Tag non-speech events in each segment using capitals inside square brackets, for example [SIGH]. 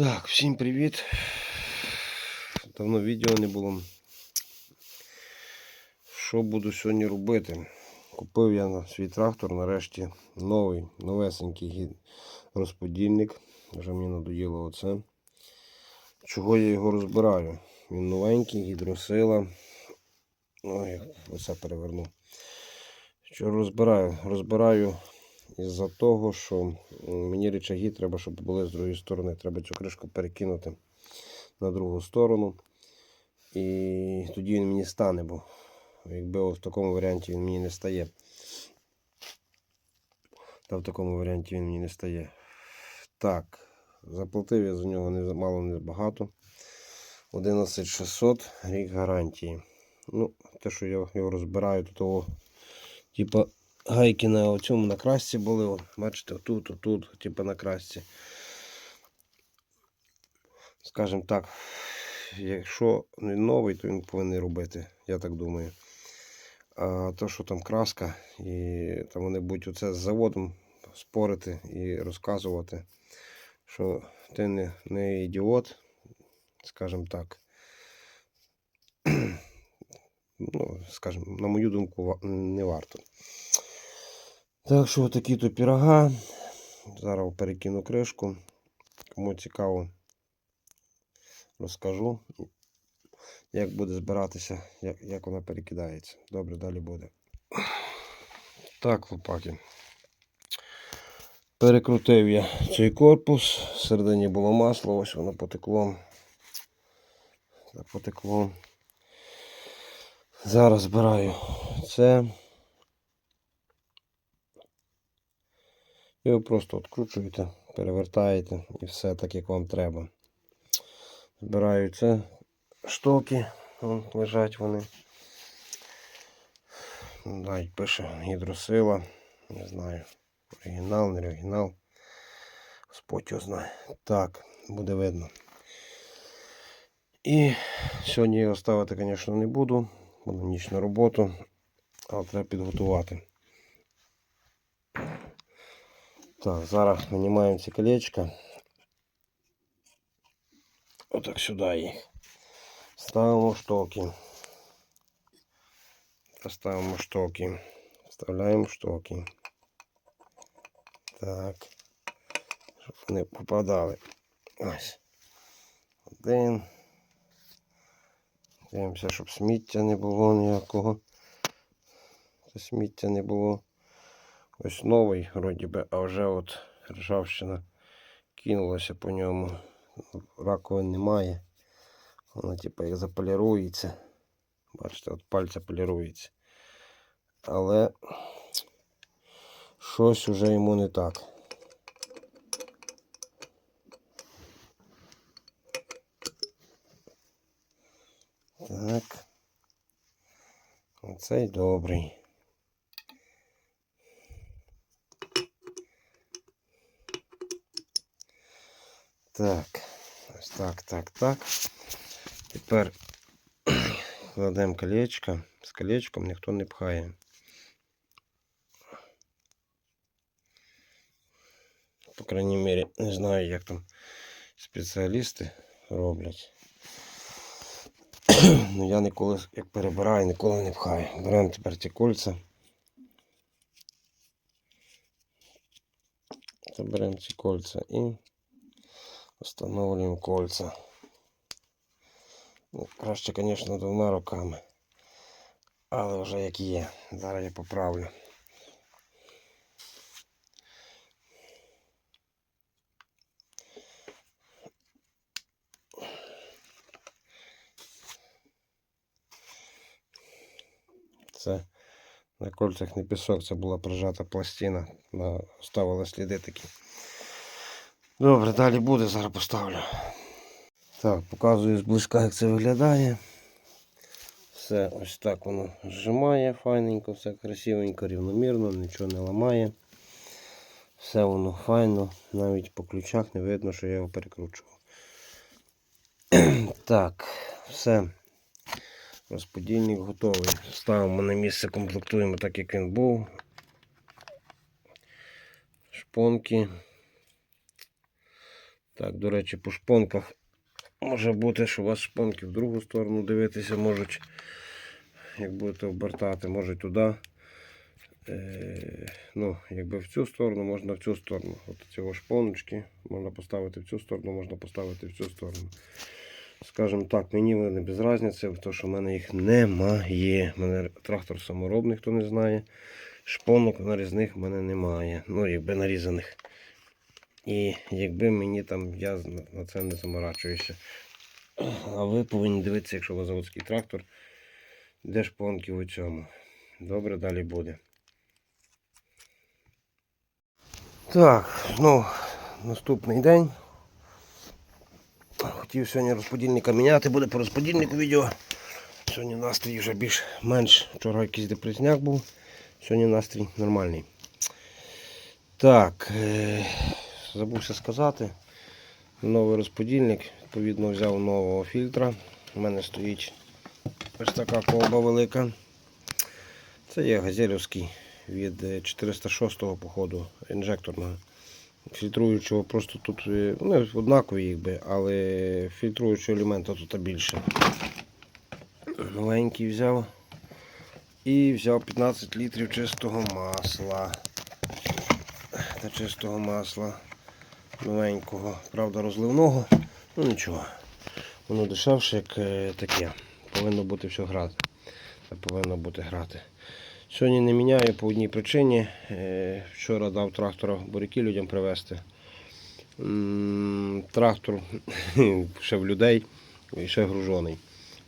Так, всім привіт. Давно відео не було. Що буду сьогодні робити? Купив я на свій трактор нарешті новий, новесенький розподільник. Вже мені надоїло оце. Чого я його розбираю? Він новенький, гідросила. Ой, оце переверну. Що розбираю? Розбираю із-за того, що мені рычаги треба, щоб були з другої сторони. Треба цю кришку перекинути на другу сторону. І тоді він мені стане, бо якби в такому варіанті він мені не стає. Та в такому варіанті він мені не стає. Так, заплатив я за нього мало не багато. 11600 рік гарантії. Ну, те, що я його розбираю, то того, типа, гайки на цьому на красці були. От, бачите, отут, отут, типа на красці. Скажімо так, якщо не новий, то він повинен робити, я так думаю. А то, що там краска, і там вони будуть оце з заводом спорити і розказувати, що ти не, не ідіот, скажімо так. ну, скажімо, на мою думку, не варто. Так що такі то пірога. Зараз перекину кришку. Кому цікаво, розкажу, як буде збиратися, як, як вона перекидається. Добре, далі буде. Так, хлопаки. Перекрутив я цей корпус. Всередині було масло, ось воно потекло. Так, потекло. Зараз збираю це. Ви просто відкручуєте, перевертаєте і все так, як вам треба. Збираю це штоки, вон лежать вони. Навіть пише гідросила. Не знаю. Оригінал, не оригінал. Господь його знає. Так, буде видно. І сьогодні його ставити, звісно, не буду. Буду ніч на роботу, але треба підготувати. Так, зараз винімаємо ці колечка. Отак сюди їх. Ставимо штоки. Ставимо штоки. Вставляємо штоки. Так. Щоб вони попадали. Ось. Один. Дивимося, щоб сміття не було ніякого. Це сміття не було. Ось новий, вроді би, а вже от ржавчина кинулася по ньому. Раковин немає. Воно типу як заполірується. Бачите, от пальця полірується. Але щось уже йому не так. Так. Оцей добрий. Так, ось так, так, так. Тепер [CLEARS THROAT] кладемо колечко. З колечком ніхто не пхає. По крайній мірі, не знаю, як там спеціалісти роблять. [CLEARS THROAT] Ну я ніколи, як перебираю, ніколи не пхаю. Беремо тепер ці кольця. Та беремо ці кольця і встановлюємо кольця. Ну, краще, звісно, двома руками. Але вже як є. Зараз я поправлю. Це на кольцях не пісок, це була прижата пластина. На- Ставила сліди такі. Добре, далі буде, зараз поставлю. Так, показую зблизька, як це виглядає. Все ось так воно зжимає файненько, все красивенько, рівномірно, нічого не ламає. Все воно файно, навіть по ключах не видно, що я його перекручував. [CLEARS THROAT] так, все. Розподільник готовий. Ставимо на місце, комплектуємо так, як він був. Шпонки. Так, до речі, по шпонках може бути, що у вас шпонки в другу сторону дивитися можуть. Як будете обертати, може туди. Е, ну, якби в цю сторону, можна в цю сторону. От цього шпоночки можна поставити в цю сторону, можна поставити в цю сторону. Скажімо так, мені вони без різниці, тому що в мене їх немає. У мене трактор саморобний, хто не знає. Шпонок нарізних в мене немає. Ну, якби нарізаних. І якби мені там, я на- це не заморачуюся. А ви повинні дивитися, якщо у вас заводський трактор, де шпонки у цьому. Добре, далі буде. Так, ну, наступний день. Хотів сьогодні розподільника міняти, буде по розподільнику відео. Сьогодні настрій вже більш-менш. Вчора якийсь депресняк був. Сьогодні настрій нормальний. Так, е- забувся сказати. Новий розподільник. Відповідно взяв нового фільтра. У мене стоїть ось така колба велика. Це є газелівський від е, 406-го походу інжекторного. Фільтруючого просто тут е, ну, однакові, якби, але фільтруючого елемента тут більше. Новенький взяв. І взяв 15 літрів чистого масла. Та чистого масла новенького, правда, розливного. Ну нічого. Воно дешевше, як е, таке. Повинно бути все грати. Повинно бути грати. Сьогодні не міняю по одній причині. Е, Вчора дав трактора буряки людям привезти. Трактор [LAUGHS] ще в людей і ще гружений.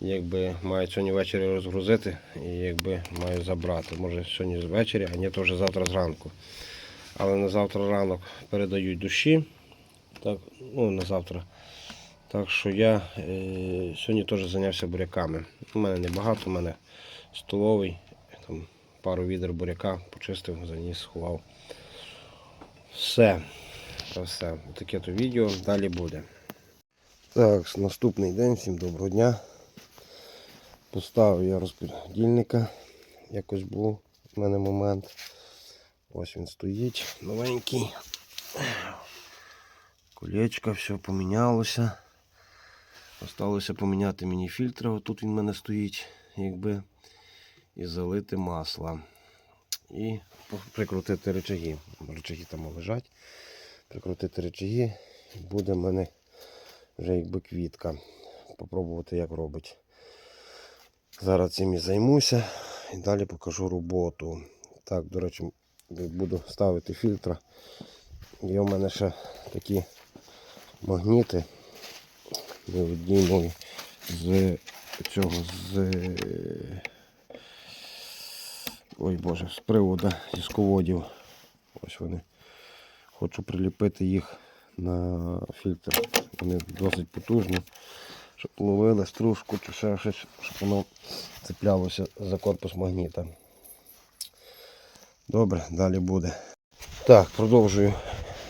Якби маю сьогодні ввечері розгрузити і якби маю забрати. Може сьогодні ввечері, а ні, то вже завтра зранку. Але на завтра ранок передають душі. Так, ну, на завтра. Так що я е, сьогодні теж зайнявся буряками. У мене небагато, у мене столовий, там пару відер буряка почистив, заніс, сховав. Все. Це все. Таке то відео далі буде. Так, наступний день, всім доброго дня. Поставив я розподільника. Якось був в мене момент. Ось він стоїть, новенький. Колечко, все помінялося. Осталося поміняти мені фільтри. Отут він в мене стоїть, якби. І залити масло. І прикрутити речаги. Речаги там лежать. Прикрутити речаги. Буде в мене вже якби квітка. Попробувати як робить. Зараз цим і займуся і далі покажу роботу. Так, до речі, буду ставити фільтр. Є в мене ще такі магніти. Невидимі з цього з. Ой Боже, з приводу дисководів. Ось вони. Хочу приліпити їх на фільтр. Вони досить потужні. Щоб ловили стружку чи ще щось, щоб воно цеплялося за корпус магніта. Добре, далі буде. Так, продовжую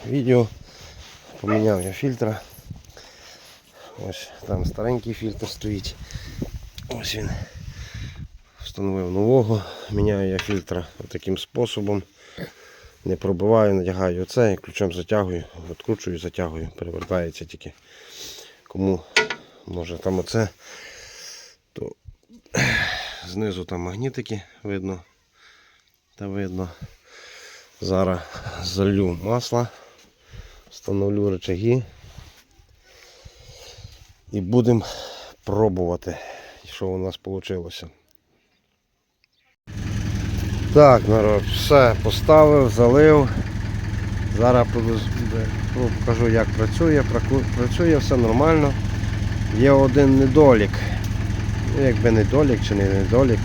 відео. Поміняв я фільтра. Ось там старенький фільтр стоїть. Ось він. Встановив нового. Міняю я фільтра таким способом. Не пробиваю, надягаю оце і ключом затягую, відкручую, затягую, перевертається тільки. Кому може там оце, то знизу там магнітики видно. Та видно. Зараз залью масло, встановлю рычаги і будемо пробувати, що у нас вийшло. Так, народ, все поставив, залив. Зараз ну, покажу як працює. Працює все нормально. Є один недолік. Ну, якби недолік чи не недолік.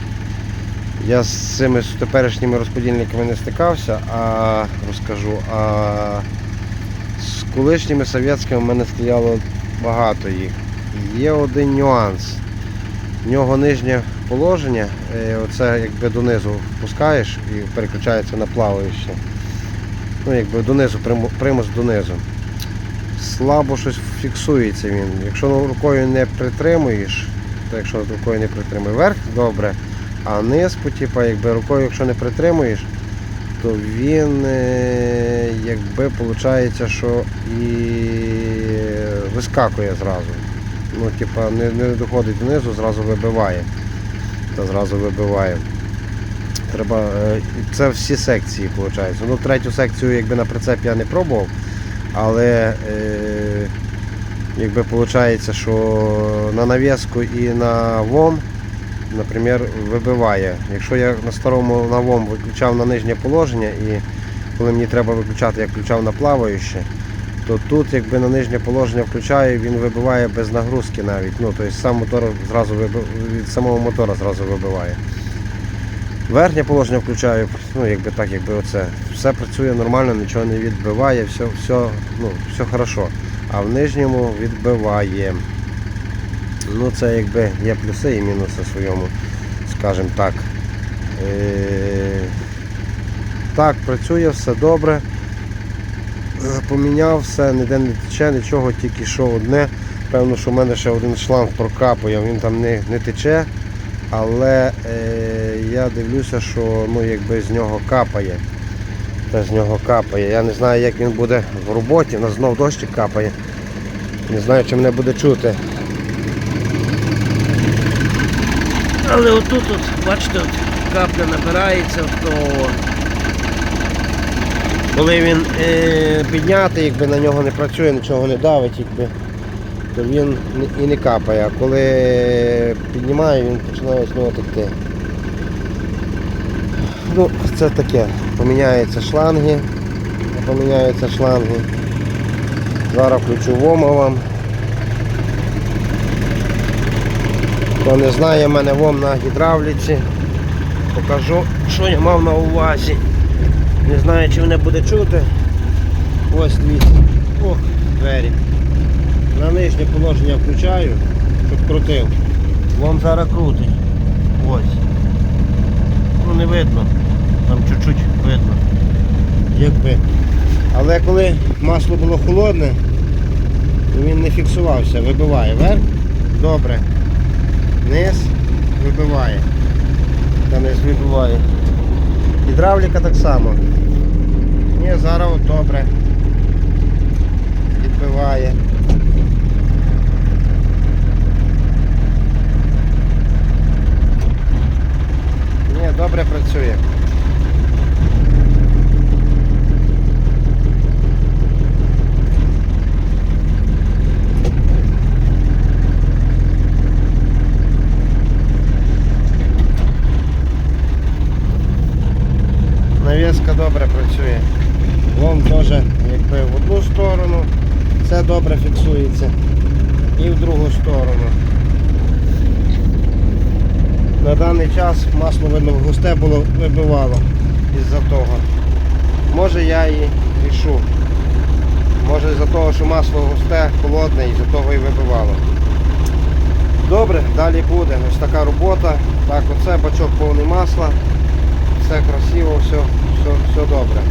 Я з цими теперішніми розподільниками не стикався, а розкажу. А колишніми совєтськими в мене стояло багато їх. Є один нюанс. В нього нижнє положення, е, оце якби донизу впускаєш і переключається на плаваюче. Ну, якби донизу, примус донизу. Слабо щось фіксується він. Якщо рукою не притримуєш, то якщо рукою не притримуєш верх, добре. А низ, по, типа, якби рукою, якщо не притримуєш, то він е, якби виходить, що і вискакує зразу. Ну, типа, не, не доходить донизу, зразу вибиває. Та зразу вибиває. Треба. е, Це всі секції, виходить. Ну, третю секцію якби на прицеп я не пробував, але е, якби виходить, що на нав'язку і на ВОМ, наприклад, вибиває. Якщо я на старому на виключав на нижнє положення і коли мені треба виключати, я включав на плаваюче, то тут якби на нижнє положення включаю, він вибиває без нагрузки навіть. Ну, тобто сам мотор зразу виби- від самого мотора зразу вибиває. Верхнє положення включаю, ну якби так, якби оце. Все працює нормально, нічого не відбиває, все, все, ну, все хорошо. А в нижньому відбиває. Ну це якби є плюси і мінуси в своєму, скажімо так. Е, так, працює, все добре. Поміняв все, ніде не тече, нічого, тільки що одне. Певно, що в мене ще один шланг прокапує, він там не, не тече, але е, я дивлюся, що ну, якби з нього капає. Та з нього капає. Я не знаю, як він буде в роботі, у нас знов дощик капає. Не знаю, чи мене буде чути. Але отут, от, бачите, от капля набирається, то Коли він е, піднятий, якби на нього не працює, нічого не давить, якби, то він і не капає. А коли піднімає, він починає з нього текти. Ну, це таке. Поміняються шланги. Поміняються шланги. Зараз включу вома вам. Хто не знає, в мене вом на гідравліці. Покажу, що я мав на увазі. Не знаю, чи мене буде чути. Ось дивіться. Ох, двері. На нижнє положення включаю, щоб крутив. Вам зараз крутить. Ось. Ну не видно. Там чуть-чуть видно. Якби. Але коли масло було холодне, він не фіксувався, вибиває вверх. Добре. Низ вибиває. Та низ вибиває. Гідравліка так само. Ні, зараз добре. Відбиває. Ні, добре працює. Навіска добре працює. Вон теж якби в одну сторону, це добре фіксується. І в другу сторону. На даний час масло густе було вибивало із-за того. Може я і рішу. Може із-за того, що масло густе, холодне, із-за того і вибивало. Добре, далі буде. Ось така робота. Так, оце бачок повний масла. Все красиво, все, все, все добре.